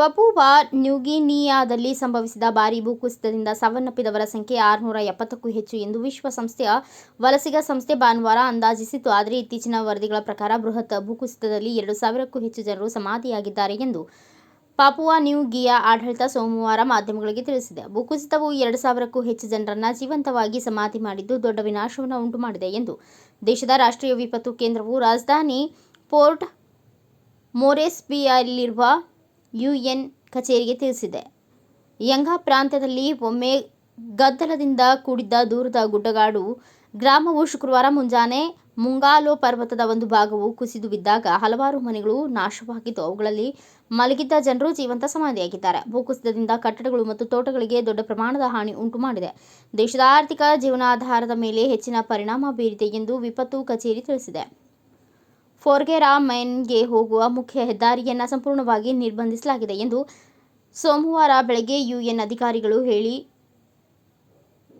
ಪಾಪುವಾ ನ್ಯೂಗಿನಿಯಾದಲ್ಲಿ ಸಂಭವಿಸಿದ ಭಾರೀ ಭೂಕುಸಿತದಿಂದ ಸಾವನ್ನಪ್ಪಿದವರ ಸಂಖ್ಯೆ ಆರುನೂರ ಎಪ್ಪತ್ತಕ್ಕೂ ಹೆಚ್ಚು ಎಂದು ವಿಶ್ವಸಂಸ್ಥೆಯ ವಲಸಿಗ ಸಂಸ್ಥೆ ಭಾನುವಾರ ಅಂದಾಜಿಸಿತ್ತು. ಆದರೆ ಇತ್ತೀಚಿನ ವರದಿಗಳ ಪ್ರಕಾರ ಬೃಹತ್ ಭೂಕುಸಿತದಲ್ಲಿ ಎರಡು ಸಾವಿರಕ್ಕೂ ಹೆಚ್ಚು ಜನರು ಸಮಾಧಿಯಾಗಿದ್ದಾರೆ ಎಂದು ಪಾಪುವಾ ನ್ಯೂ ಗಿಯಾ ಆಡಳಿತ ಸೋಮವಾರ ಮಾಧ್ಯಮಗಳಿಗೆ ತಿಳಿಸಿದೆ. ಭೂಕುಸಿತವು ಎರಡು ಸಾವಿರಕ್ಕೂ ಹೆಚ್ಚು ಜನರನ್ನ ಜೀವಂತವಾಗಿ ಸಮಾಧಿ ಮಾಡಿದ್ದು ದೊಡ್ಡ ವಿನಾಶವನ್ನು ಉಂಟು ಮಾಡಿದೆ ಎಂದು ದೇಶದ ರಾಷ್ಟ್ರೀಯ ವಿಪತ್ತು ಕೇಂದ್ರವು ರಾಜಧಾನಿ ಪೋರ್ಟ್ ಮೋರೆಸ್ಬಿಯಲ್ಲಿರುವ ಯುಎನ್ ಕಚೇರಿಗೆ ತಿಳಿಸಿದೆ. ಯಂಗಾ ಪ್ರಾಂತ್ಯದಲ್ಲಿ ಒಮ್ಮೆ ಗದ್ದಲದಿಂದ ಕೂಡಿದ್ದ ದೂರದ ಗುಡ್ಡಗಾಡು ಗ್ರಾಮವು ಶುಕ್ರವಾರ ಮುಂಜಾನೆ ಮುಂಗಾಲೋ ಪರ್ವತದ ಒಂದು ಭಾಗವು ಕುಸಿದು ಬಿದ್ದಾಗ ಹಲವಾರು ಮನೆಗಳು ನಾಶವಾಗಿದ್ದು ಅವುಗಳಲ್ಲಿ ಮಲಗಿದ್ದ ಜನರು ಜೀವಂತ ಸಮಾಧಿಯಾಗಿದ್ದಾರೆ. ಭೂಕುಸಿತದಿಂದ ಕಟ್ಟಡಗಳು ಮತ್ತು ತೋಟಗಳಿಗೆ ದೊಡ್ಡ ಪ್ರಮಾಣದ ಹಾನಿ ಉಂಟು ಮಾಡಿದೆ ದೇಶದ ಆರ್ಥಿಕ ಜೀವನಾಧಾರದ ಮೇಲೆ ಹೆಚ್ಚಿನ ಪರಿಣಾಮ ಬೀರಿದೆ ಎಂದು ವಿಪತ್ತು ಕಚೇರಿ ತಿಳಿಸಿದೆ. ಫೋರ್ಗೆರಾ ಮೈನ್ಗೆ ಹೋಗುವ ಮುಖ್ಯ ಹೆದ್ದಾರಿಯನ್ನು ಸಂಪೂರ್ಣವಾಗಿ ನಿರ್ಬಂಧಿಸಲಾಗಿದೆ ಎಂದು ಸೋಮವಾರ ಬೆಳಗ್ಗೆ ಯುಎನ್ ಅಧಿಕಾರಿಗಳು ಹೇಳಿ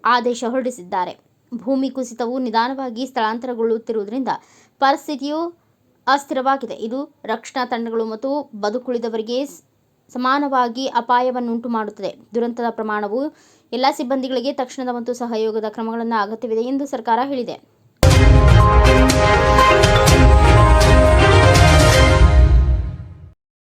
ಆದೇಶ ಹೊರಡಿಸಿದ್ದಾರೆ. ಭೂಮಿ ಕುಸಿತವು ನಿಧಾನವಾಗಿ ಸ್ಥಳಾಂತರಗೊಳ್ಳುತ್ತಿರುವುದರಿಂದ ಪರಿಸ್ಥಿತಿಯು ಅಸ್ಥಿರವಾಗಿದೆ. ಇದು ರಕ್ಷಣಾ ತಂಡಗಳು ಮತ್ತು ಬದುಕುಳಿದವರಿಗೆ ಸಮಾನವಾಗಿ ಅಪಾಯವನ್ನುಂಟು ಮಾಡುತ್ತದೆ. ದುರಂತದ ಪ್ರಮಾಣವು ಎಲ್ಲ ಸಿಬ್ಬಂದಿಗಳಿಗೆ ತಕ್ಷಣದ ಮತ್ತು ಸಹಯೋಗದ ಕ್ರಮಗಳನ್ನು ಅಗತ್ಯವಿದೆ ಎಂದು ಸರ್ಕಾರ ಹೇಳಿದೆ.